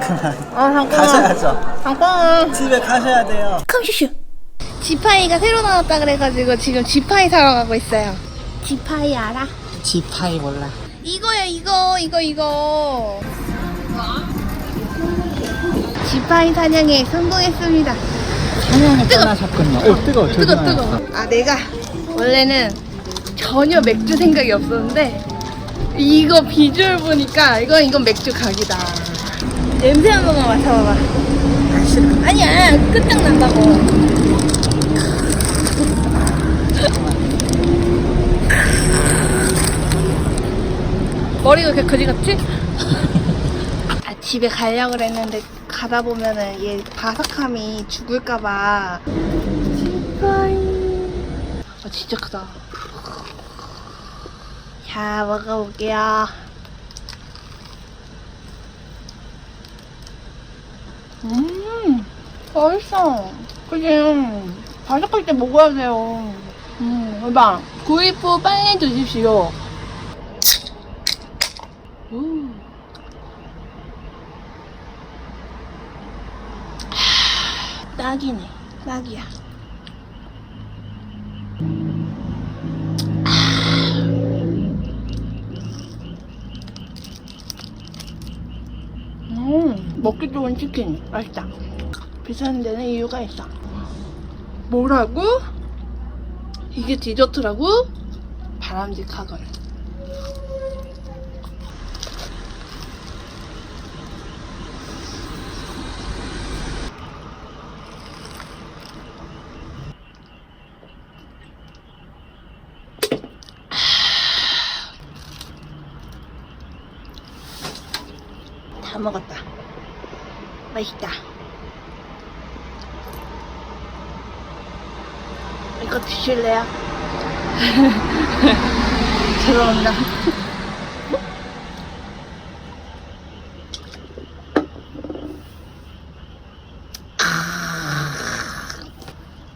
그만 아 잠깐만. 가셔야죠. 잠깐만. 집에 가셔야 돼요. 컴슈슈. 지파이가 새로 나왔다 그래가지고 지금 지파이 사러 가고 있어요. 지파이 알아? 지파이 몰라. 이거야 이거 이거 이거. 지파이 사냥에 성공했습니다. 사냥에 뜨거. 떠나셨군요. 오 뜨거. 뜨거 뜨거. 아 내가 원래는 전혀 맥주 생각이 없었는데 이거 비주얼 보니까 이건 이건 맥주 각이다. 냄새 한 번만 맡아봐봐. 아 싫어. 아니야 끝장 난다고. 머리가 그렇게 거지 같지? 아, 집에 가려고 그랬는데 가다 보면은 얘 바삭함이 죽을까봐. 아 진짜 크다. 자 먹어볼게요. 음 맛있어. 그지? 바삭할 때 먹어야 돼요. 음 대박. 구입 후 빨리 드십시오. 음. 하, 딱이네. 딱이야. 먹기 좋은 치킨. 맛있다. 비싼 데는 이유가 있어. 뭐라고? 이게 디저트라고? 바람직하걸. 다 먹었다. 맛있다. 이거 드실래요? 죄송합니다.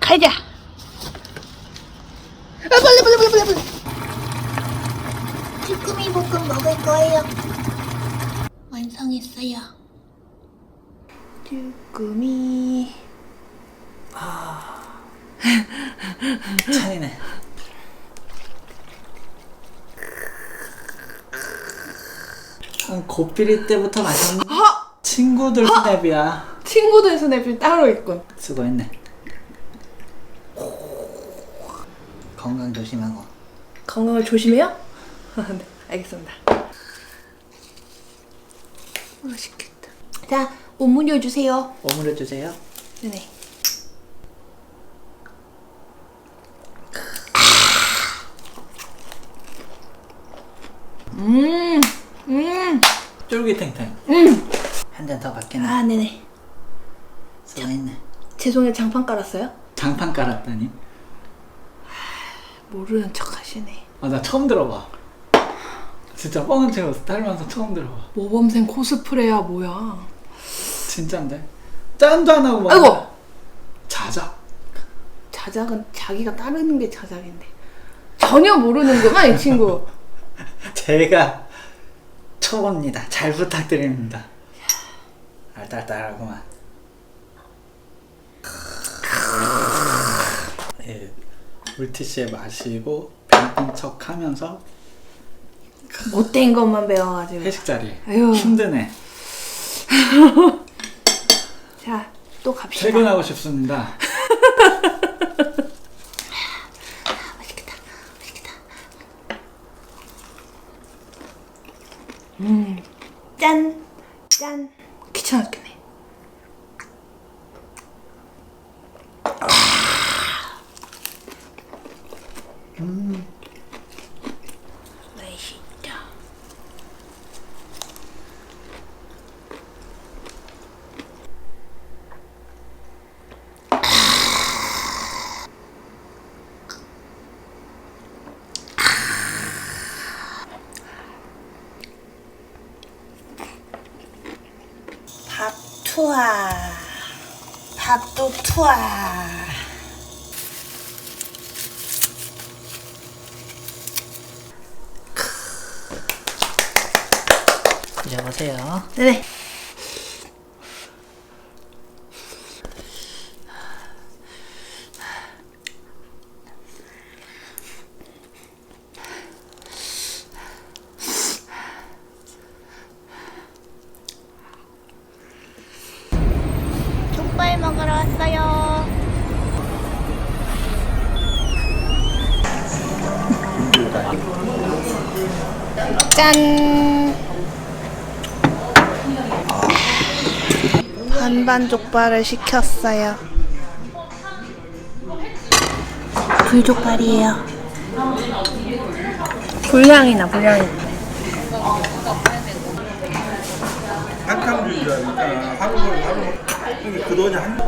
가자. 아, 빨리 빨리 빨리 빨리 빨리. 쭈꾸미 볶음 먹을 거예요. 완성했어요. 쭈꾸미. 찬이네. 한 고삐리 때부터 마셨는 친구들 스냅이야. 친구들 스냅이 따로 있군. 수고했네. 건강 조심하고. 건강을 조심해요? 네, 알겠습니다. 맛있겠다. 자, 오므려 주세요. 오므려 주세요. 네 음, 음, 쫄깃탱탱. 음. 한 잔 더 받겠네. 아, 네네. 제 손에 장판 깔았어요? 장판 깔았다니. 모르는 척 하시네. 아, 나 처음 들어봐. 진짜 뻥은 치고 살면서 처음 들어봐. 모범생 코스프레야 뭐야? 진짠데? 짠도 안 하고 막. 아이고! 자작. 자작은 자기가 따르는 게 자작인데 전혀 모르는구만 이 친구. 제가 초보입니다. 잘 부탁드립니다. 알딸딸하구만. 예, 물티슈에 마시고 뱀핀 척 하면서 못된 것만 배워가지고. 회식 자리. 아유. 힘드네. 자, 또 갑시다. 퇴근하고 싶습니다. 맛있겠다. 음, 짠, 짠. 귀찮아 죽겠네. 음, 맛있다. 밥 투하. 밥도 투하. 드셔보세요. 네네. 반반 족발을 시켰어요. 불족발이에요. 불량이나 불량이. 한탕 주의자 있잖아. 하루를 하루 그 돈이 한.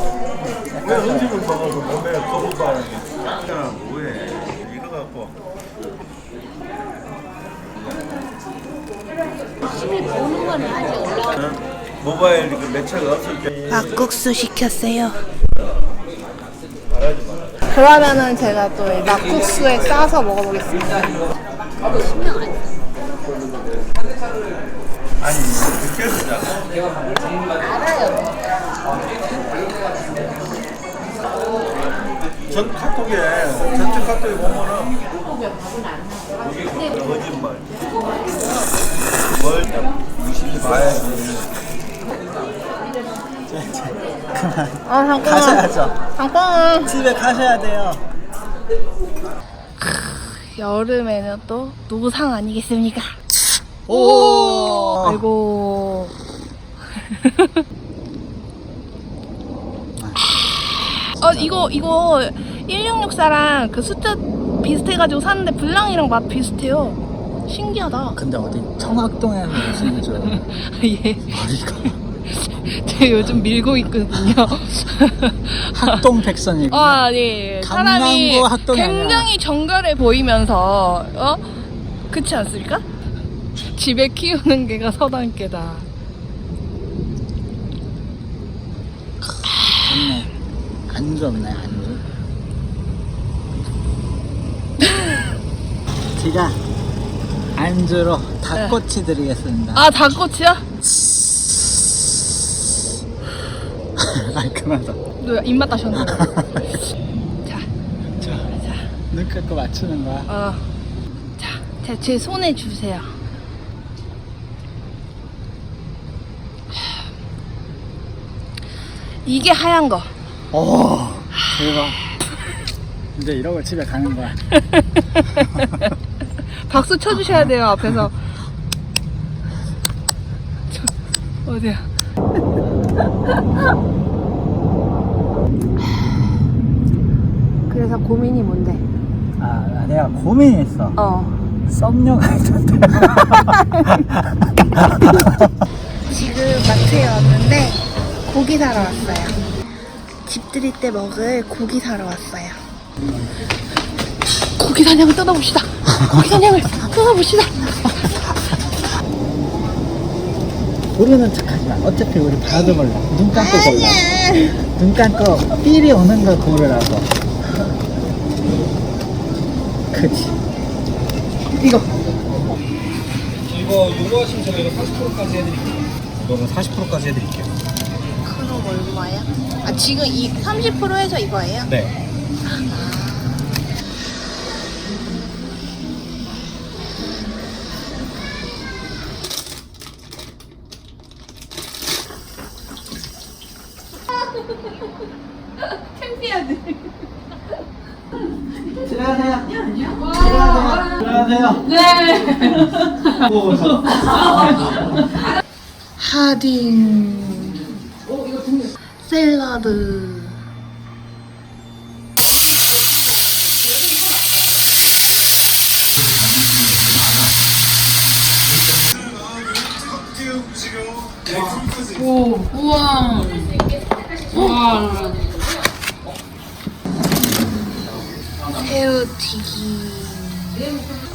왜 음식을 먹어서 몸에 거부도 하는 게? 야 뭐해? 이거 갖고. 응? 모바일 그 매체가 없을 때. 막국수 시켰어요. 그러면은 제가 또이 막국수에 싸서 먹어보겠습니다. 아니 느껴지잖아. 전 카톡에 전체 카톡에 보면은 거짓말. 뭘 무심히 봐야지. 아 잠깐만. 가셔야죠. 잠깐만. 집에 가셔야 돼요. 여름에는 또 노상 아니겠습니까? 오! 아이고. 어 이거 이거 1664랑 그 숫자 비슷해가지고 샀는데 블랑이랑 맛 비슷해요. 신기하다. 근데 어디 청학동에 무슨 저 예. 머리가 제가 요즘 밀고 있거든요. 학동 백선이고. 아, 예. 사람이 강남구 학동이 아니라. 굉장히 정갈해 보이면서, 어? 그렇지 않습니까? 집에 키우는 개가 서당개다. 좋네. 안주 없네 안주. 제가 안주로 닭꼬치 드리겠습니다. 아, 닭꼬치야? 아 그만둬. 너 입맛 다셨네. 자, 자, 눈 감고 맞추는 거야. 어. 자, 자, 제 손에 주세요. 이게 하얀 거. 오 대박. 이제 이러고 집에 가는 거야. 박수 쳐주셔야 돼요, 앞에서. 저, 어디야? 그래서 고민이 뭔데? 아 내가 고민했어. 어. 썸녀가 있는데. 지금 마트에 왔는데 고기 사러 왔어요. 집 들일 때 먹을 고기 사러 왔어요. 고기 사냥을 떠나봅시다. 고기 사냥을 떠나봅시다. 모르는 척하지 마. 어차피 우리 봐도 몰라. 눈 감고 골라. 눈 감고 삘이 오는 걸 고르라고. 그치. 이거. 이거 요거 신청 이거 40%까지 해드릴게요. 이거는 40%까지 해드릴게요. 그럼 얼마야? 아 지금 이 30% 해서 이거예요? 네. 창 하딩. 샐러드. 새우 튀김.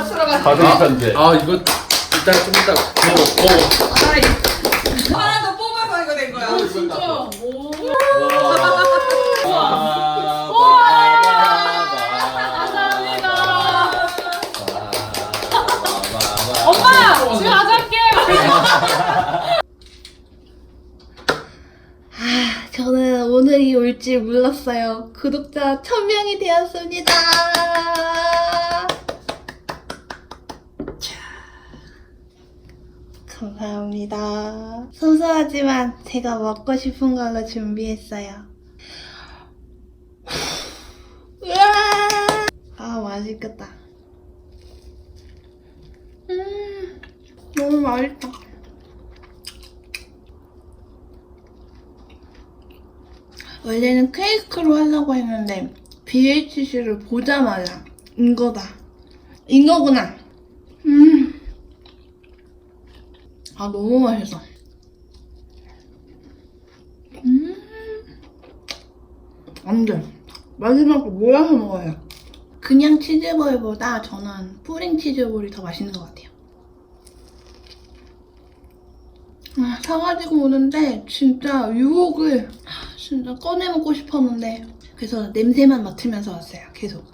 가득한데. 아 이거 이따 좀 이따 먹어 하나 더 뽑아서 이거 된 거야. 진짜. 오. 엄마 가서 할게 아, 저는 오늘이 올 줄 몰랐어요. 구독자 1000명이 되었습니다. 자, 감사합니다. 소소하지만 제가 먹고 싶은 걸로 준비했어요. 아, 맛있겠다. 음, 너무 맛있다. 원래는 케이크로 하려고 했는데 BHC를 보자마자 이거다. 이거구나. 음. 아 너무 맛있어. 음. 안 돼. 마지막으로 몰아서 먹어요. 그냥 치즈볼보다 저는 뿌링 치즈볼이 더 맛있는 것 같아요. 아, 사가지고 오는데 진짜 유혹을 아, 진짜 꺼내 먹고 싶었는데 그래서 냄새만 맡으면서 왔어요 계속